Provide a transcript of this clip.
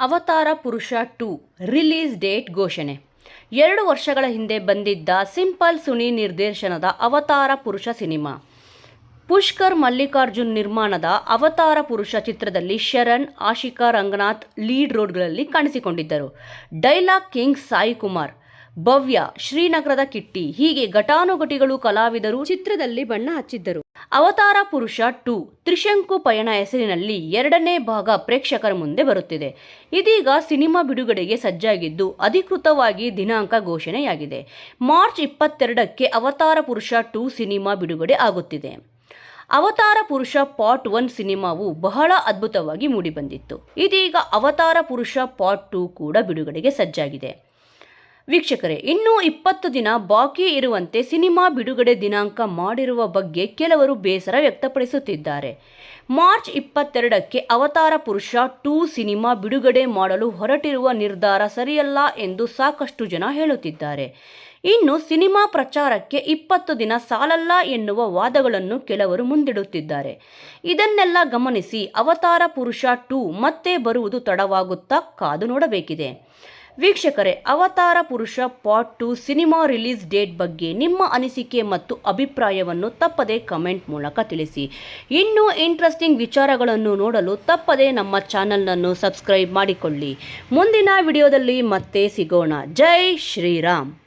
ಅವತಾರ ಪುರುಷ to, release date ಘೋಷಣೆ. ಎರಡು ವರ್ಷಗಳ ಹಿಂದೆ ಬಂದಿದ್ದ ಸಿಂಪಲ್ ಸುನಿ ನಿರ್ದೇಶನದ ಅವತಾರ ಪುರುಷ ಸಿನಿಮಾ. ಪುಷ್ಕರ್ ಮಲ್ಲಿಕಾರ್ಜುನ್ ನಿರ್ಮಾಣದ ಅವತಾರ ಪುರುಷ ಚಿತ್ರದಲ್ಲಿ ಶರಣ್, ಆಶಿಕಾ ರಂಗನಾಥ್ ಲೀಡ್ ರೋಡ್ಗಳಲ್ಲಿ ಕಾಣಿಸಿಕೊಂಡಿದ್ದರು. ಡೈಲಾಗ್ ಕಿಂಗ್ ಸಾಯಿ ಕುಮಾರ್ ಭವ್ಯ ಶ್ರೀನಗರದ ಕಿಟ್ಟಿ. ಹೀಗೆ ಘಟಾನುಘಟಿಗಳು ಕಲಾವಿದರು ಚಿತ್ರದಲ್ಲಿ ಬಣ್ಣ ಹಚ್ಚಿದ್ದರು. ಅವತಾರ ಪುರುಷ ಟು. ತ್ರಿಶಂಕು ಪಯಣ ಹೆಸರಿನಲ್ಲಿ ಎರಡನೇ ಭಾಗ ಪ್ರೇಕ್ಷಕರ ಮುಂದೆ ಬರುತ್ತಿದೆ. ಇದೀಗ ಸಿನಿಮಾ ಬಿಡುಗಡೆಗೆ ಸಜ್ಜಾಗಿದ್ದು ಅಧಿಕೃತವಾಗಿ ದಿನಾಂಕ ಘೋಷಣೆಯಾಗಿದೆ. ಮಾರ್ಚ್ ಇಪ್ಪತ್ತೆರಡಕ್ಕೆ ಅವತಾರ ಪುರುಷ ಟು ಸಿನಿಮಾ ಬಿಡುಗಡೆ ಆಗುತ್ತಿದೆ. ಅವತಾರ ಪುರುಷ ಪಾರ್ಟ್ ಒನ್ ಸಿನಿಮಾವು ಬಹಳ ಅದ್ಭುತವಾಗಿ ಮೂಡಿಬಂದಿತ್ತು. ಇದೀಗ ಅವತಾರ ಪುರುಷ ಪಾರ್ಟ್ ಟೂ ಕೂಡ ಬಿಡುಗಡೆಗೆ ಸಜ್ಜಾಗಿದೆ. ವೀಕ್ಷಕರೇ, ಇನ್ನೂ ಇಪ್ಪತ್ತು ದಿನ ಬಾಕಿ ಇರುವಂತೆ ಸಿನಿಮಾ ಬಿಡುಗಡೆ ದಿನಾಂಕ ಮಾಡಿರುವ ಬಗ್ಗೆ ಕೆಲವರು ಬೇಸರ ವ್ಯಕ್ತಪಡಿಸುತ್ತಿದ್ದಾರೆ. ಮಾರ್ಚ್ ಇಪ್ಪತ್ತೆರಡಕ್ಕೆ ಅವತಾರ ಪುರುಷ ಟೂ ಸಿನಿಮಾ ಬಿಡುಗಡೆ ಮಾಡಲು ಹೊರಟಿರುವ ನಿರ್ಧಾರ ಸರಿಯಲ್ಲ ಎಂದು ಸಾಕಷ್ಟು ಜನ ಹೇಳುತ್ತಿದ್ದಾರೆ. ಇನ್ನು ಸಿನಿಮಾ ಪ್ರಚಾರಕ್ಕೆ ಇಪ್ಪತ್ತು ದಿನ ಸಾಲಲ್ಲ ಎನ್ನುವ ವಾದಗಳನ್ನು ಕೆಲವರು ಮುಂದಿಡುತ್ತಿದ್ದಾರೆ. ಇದನ್ನೆಲ್ಲ ಗಮನಿಸಿ ಅವತಾರ ಪುರುಷ ಟೂ ಮತ್ತೆ ಬರುವುದು ತಡವಾಗುತ್ತಾ ಕಾದು ನೋಡಬೇಕಿದೆ. ವೀಕ್ಷಕರೇ, Avatara Purusha part two cinema release date ಬಗ್ಗೆ ನಿಮ್ಮ ಅನಿಸಿಕೆ ಮತ್ತು ಅಭಿಪ್ರಾಯವನ್ನು ತಪ್ಪದೇ ಕಮೆಂಟ್ ಮೂಲಕ ತಿಳಿಸಿ. ಇನ್ನೂ ಇಂಟ್ರೆಸ್ಟಿಂಗ್ ವಿಚಾರಗಳನ್ನು ನೋಡಲು ತಪ್ಪದೇ ನಮ್ಮ ಚಾನಲ್ನನ್ನು ಸಬ್ಸ್ಕ್ರೈಬ್ ಮಾಡಿಕೊಳ್ಳಿ. ಮುಂದಿನ ವಿಡಿಯೋದಲ್ಲಿ ಮತ್ತೆ ಸಿಗೋಣ. ಜೈ ಶ್ರೀರಾಮ್.